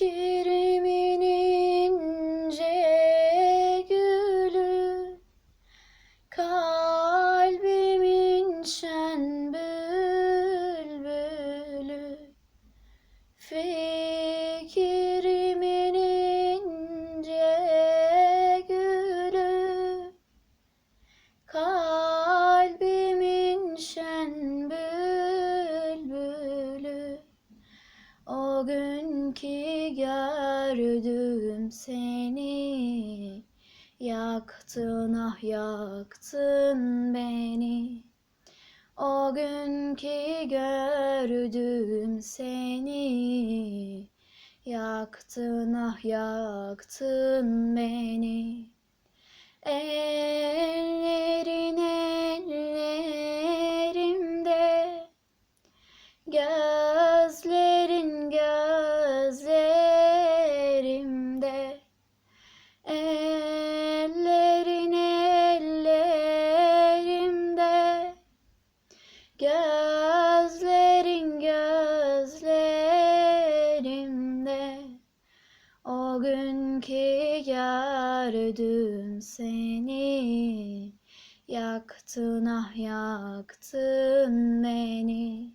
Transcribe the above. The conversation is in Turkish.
you. O gün ki gördüm seni. Yaktın ah yaktın beni. O gün ki gördüm seni. Yaktın ah yaktın beni. Ellerin ellerimde. Gözlerin Gözlerin gözlerimde. O gün ki gördüm seni Yaktın ah yaktın beni